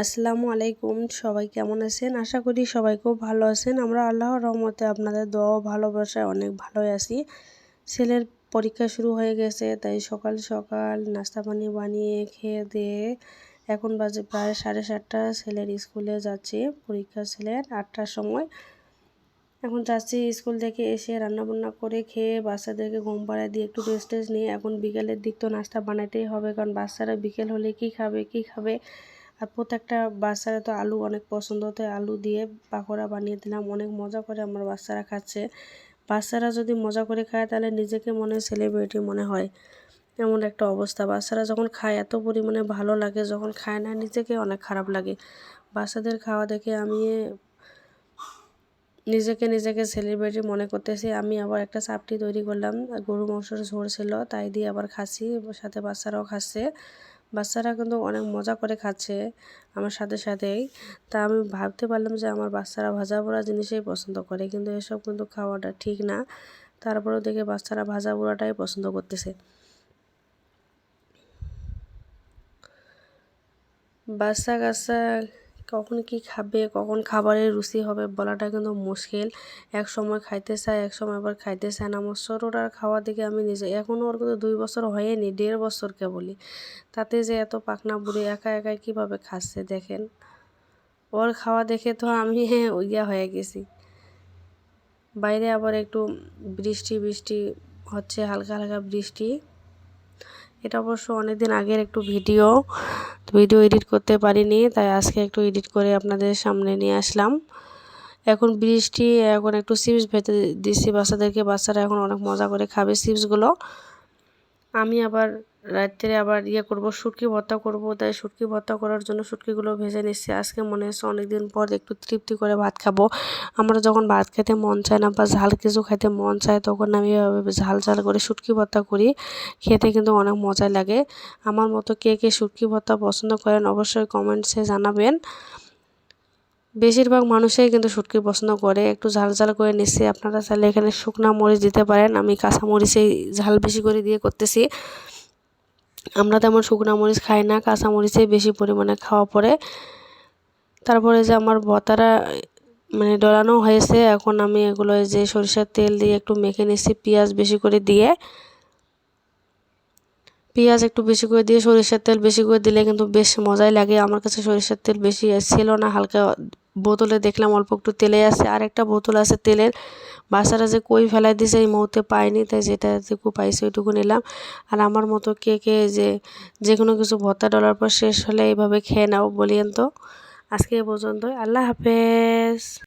আসসালামু আলাইকুম। সবাই কেমন আছেন? আশা করি সবাই খুব ভালো আছেন। আমরা আল্লাহর রহমতে আপনাদের দোয়া ভালোবাসায় অনেক ভালোই আছি। ছেলের পরীক্ষা শুরু হয়ে গেছে, তাই সকাল সকাল নাস্তা পানি বানিয়ে খেয়ে দিয়ে এখন বাজে প্রায় সাড়ে সাতটা। ছেলের স্কুলে যাচ্ছে, পরীক্ষা ছেলের আটটার সময়। এখন যাচ্ছি স্কুল থেকে এসে রান্নাবান্না করে খেয়ে বাচ্চাদেরকে ঘুম পাড়ায় দিয়ে একটু রেস্ট টেস্ট নিয়ে। এখন বিকেলের দিক তো নাস্তা বানাতেই হবে, কারণ বাচ্চারা বিকেল হলে কি খাবে কি খাবে? আর প্রত্যেকটা বাচ্চারা তো আলু অনেক পছন্দ তো আলু দিয়ে পাকোড়া বানিয়ে দিলাম, অনেক মজা করে আমার বাচ্চারা খাচ্ছে। বাচ্চারা যদি মজা করে খায় তাহলে নিজেকে মনে সেলিব্রিটি মনে হয়। এমন একটা অবস্থা, বাচ্চারা যখন খায় এত পরিমাণে ভালো লাগে, যখন খায় না নিজেকে অনেক খারাপ লাগে। বাচ্চাদের খাওয়া দেখে আমি নিজেকে নিজেকে সেলিব্রিটি মনে করতেছি। আমি আবার একটা চাপটি তৈরি করলাম, গরু মাংসের ঝোল ছিল, তাই দিয়ে আবার খাচ্ছি, সাথে বাচ্চারাও খাচ্ছে। বাচ্চারা কিন্তু অনেক মজা করে খাচ্ছে আমার সাথে সাথেই। তা আমি ভাবতে পারলাম যে আমার বাচ্চারা ভাজা পোড়া জিনিসই পছন্দ করে, কিন্তু এসব কিন্তু খাওয়াটা ঠিক না। তারপরেও দেখে বাচ্চারা ভাজা পোড়াটাই পছন্দ করতেছে। বাচ্চা কাচ্চা কখন কি খাবে, কখন খাবারের রুচি হবে বলাটা কিন্তু মুশকিল। এক সময় খাইতে চায়, এক সময় আবার খাইতে চায় না। আমার ছোটোটার খাওয়া দিকে আমি নিজে এখনও ওর কিন্তু দুই বছর হয়নি, দেড় বছরকে বলি। তাতে যে এত পাকনা বুড়ি একা একাই কীভাবে খাচ্ছে দেখেন? ওর খাওয়া দেখে তো আমি ইয়া হয়ে গেছি। বাইরে আবার একটু বৃষ্টি বৃষ্টি হচ্ছে, হালকা হালকা বৃষ্টি। এটা অবশ্য অনেকদিন আগের একটু ভিডিও ভিডিও এডিট করতে পারিনি, তাই আজকে একটু এডিট করে আপনাদের সামনে নিয়ে আসলাম। এখন বৃষ্টি, এখন একটু চিপস ভেতে দিচ্ছি বাচ্চাদেরকে, বাচ্চারা এখন অনেক মজা করে খাবে চিপসগুলো আমি আবার রাত্রে আবার ইয়ে করব, শুটকি ভর্তা করব, তাই শুটকি ভর্তা করার জন্য শুটকিগুলো ভেজে নিচ্ছি। আজকে মনে হচ্ছে অনেকদিন পর একটু তৃপ্তি করে ভাত খাব। আমরা যখন ভাত খেতে মন চায় না বা ঝাল কিছু খেতে মন চায়, তখন আমি এভাবে ঝাল ঝাল করে শুটকি ভর্তা করি। খেতে কিন্তু অনেক মজা লাগে। আমার মতো কে কে শুটকি ভর্তা পছন্দ করেন অবশ্যই কমেন্টসে জানাবেন। বেশিরভাগ মানুষই কিন্তু শুটকি পছন্দ করে। একটু ঝাল ঝাল করে নিচ্ছি। আপনারা চাইলে এখানে শুকনা মরিচ দিতে পারেন। আমি কাঁচা মরিচেই ঝাল বেশি করে দিয়ে করতেছি। আমরা তেমন শুকনো মরিচ খাই না। কাঁচা মরিচেই বেশি পরিমাণে খাওয়া পড়ে। তারপরে যে আমার বতারা মানে ডলানো হয়েছে, এখন আমি এগুলো যে সরিষার তেল দিয়ে একটু মেখে নিচ্ছি পেঁয়াজ বেশি করে দিয়ে। পেঁয়াজ একটু বেশি করে দিয়ে সরিষার তেল বেশি করে দিলে কিন্তু বেশ মজাই লাগে। আমার কাছে সরিষার তেল বেশি ছিল না, হালকা বোতলে দেখলাম অল্প একটু তেলে আছে আর একটা বোতল আছে তেলের। বাসারা যে কই ফেলাই দিছে এই মুহূর্তে পাইনি, তাই যেটা যেটুকু পাইছে ওইটুকু নিলাম। আর আমার মতো কে কে যে যে কোনো কিছু ভর্তা ডলার পর শেষ হলে এইভাবে খেয়ে নাও বলিয়েন তো। আজকে এ পর্যন্তই, আল্লাহ হাফেজ।